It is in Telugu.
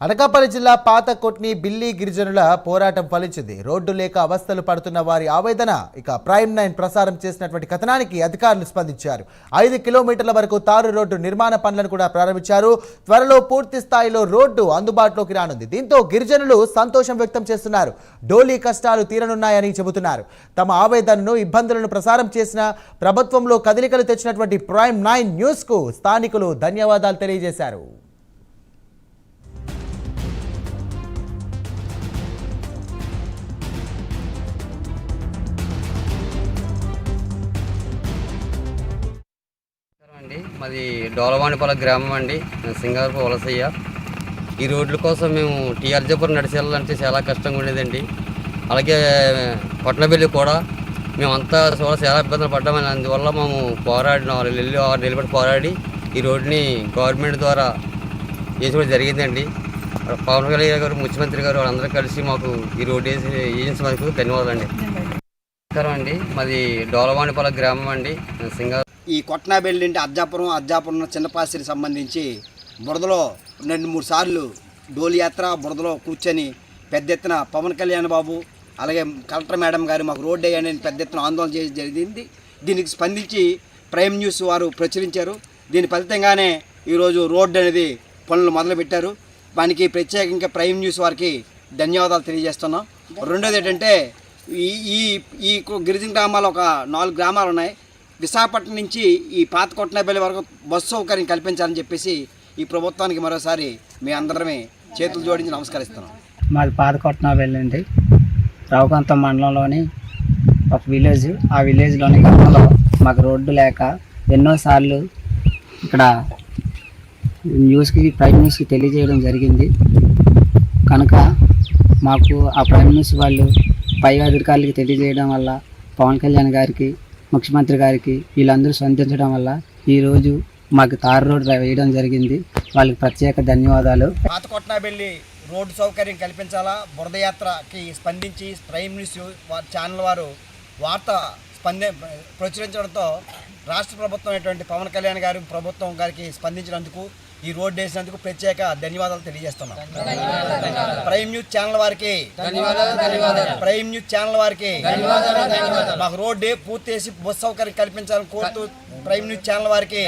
అనకాపల్లి జిల్లా పాత కొట్ని బిల్లి గిరిజనుల పోరాటం ఫలించింది. రోడ్డు లేక అవస్థలు పడుతున్న వారి ఆవేదన ఇక ప్రైమ్ నైన్ ప్రసారం చేసినటువంటి కథనానికి అధికారులు స్పందించారు. ఐదు కిలోమీటర్ల వరకు తారు రోడ్డు నిర్మాణ పనులను కూడా ప్రారంభించారు. త్వరలో పూర్తి స్థాయిలో రోడ్డు అందుబాటులోకి రానుంది. దీంతో గిరిజనులు సంతోషం వ్యక్తం చేస్తున్నారు. డోలీ కష్టాలు తీరనున్నాయని చెబుతున్నారు. తమ ఆవేదనను ఇబ్బందులను ప్రసారం చేసిన ప్రభుత్వంలో కదలికలు తెచ్చినటువంటి ప్రైమ్ నైన్ న్యూస్కు స్థానికులు ధన్యవాదాలు తెలియజేశారు. మాది డోలవాణిపాల గ్రామం అండి. సింగారపు వలసయ్య. ఈ రోడ్ల కోసం మేము టీఆర్జపురం నడిచి వెళ్ళాలంటే చాలా కష్టంగా ఉండేదండి. అలాగే పట్నబెల్లి కూడా మేమంతా చూడ చాలా ఇబ్బందులు పడ్డామని అందువల్ల మేము పోరాడి నాలుగు నెలలు ఆరు నెలలు పట్టి పోరాడి ఈ రోడ్ని గవర్నమెంట్ ద్వారా వేసుకోవడం జరిగిందండి. పవన్ కళ్యాణ్ గారు ముఖ్యమంత్రి గారు వాళ్ళందరూ కలిసి మాకు ఈ రోడ్డు వేసి వేయించినందుకు ధన్యవాదాలండి. నమస్కారం అండి. మాది డోలవాణిపాల గ్రామం అండి. సింగార ఈ కొట్నాబెల్లి అంటే అజ్జాపురం అజ్జాపురం చిన్నపాసిరికి సంబంధించి బురదలో రెండు మూడు సార్లు డోలియాత్ర బురదలో కూర్చొని పెద్ద ఎత్తున పవన్ కళ్యాణ్ బాబు అలాగే కలెక్టర్ మేడం గారు మాకు రోడ్డు వేయండి అని పెద్ద ఎత్తున ఆందోళన చేసి జరిగింది. దీనికి స్పందించి ప్రైమ్ న్యూస్ వారు ప్రచురించారు. దీని ఫలితంగానే ఈరోజు రోడ్డు అనేది పనులు మొదలుపెట్టారు. దానికి ప్రత్యేకంగా ప్రైమ్ న్యూస్ వారికి ధన్యవాదాలు తెలియజేస్తున్నాం. రెండోది ఏంటంటే ఈ ఈ ఈ గిరిజన గ్రామాలు ఒక నాలుగు గ్రామాలు ఉన్నాయి. విశాఖపట్నం నుంచి ఈ పాత కొట్టనబెల్లి వరకు బస్సు సౌకర్యం కల్పించాలని చెప్పేసి ఈ ప్రభుత్వానికి మరోసారి మీ అందరమే చేతులు జోడించి నమస్కరిస్తున్నాం. మాది పాత కొట్టనబెల్లి అండి. రావుకాంతం మండలంలోని ఒక విలేజ్. ఆ విలేజ్లోని గ్రామంలో మాకు రోడ్డు లేక ఎన్నోసార్లు ఇక్కడ న్యూస్కి ప్రైమ్ న్యూస్కి తెలియజేయడం జరిగింది. కనుక మాకు ఆ ప్రైమ్ న్యూస్ వాళ్ళు పై అధికారులకి తెలియజేయడం వల్ల పవన్ కళ్యాణ్ గారికి ముఖ్యమంత్రి గారికి వీళ్ళందరూ స్పందించడం వల్ల ఈరోజు మాకు తారు రోడ్డు వేయడం జరిగింది. వాళ్ళకి ప్రత్యేక ధన్యవాదాలు. పాత కొట్టనబెల్లి రోడ్డు సౌకర్యం కల్పించాలా? బురద యాత్రకి స్పందించి ప్రైమ్ న్యూస్ ఛానల్ వారు వార్త స్పంది ప్రచురించడంతో రాష్ట్ర ప్రభుత్వం అయినటువంటి పవన్ కళ్యాణ్ గారి ప్రభుత్వం గారికి స్పందించినందుకు ఈ రోడ్డు వేసినందుకు ప్రత్యేక ధన్యవాదాలు తెలియజేస్తున్నాం. ప్రైమ్ న్యూస్ ఛానల్ వారికి ప్రైమ్ న్యూస్ ఛానల్ వారికి మాకు రోడ్డు పూర్తి చేసి బస్ సౌకర్యం కల్పించాలని కోరుతూ ప్రైమ్ న్యూస్ ఛానల్ వారికి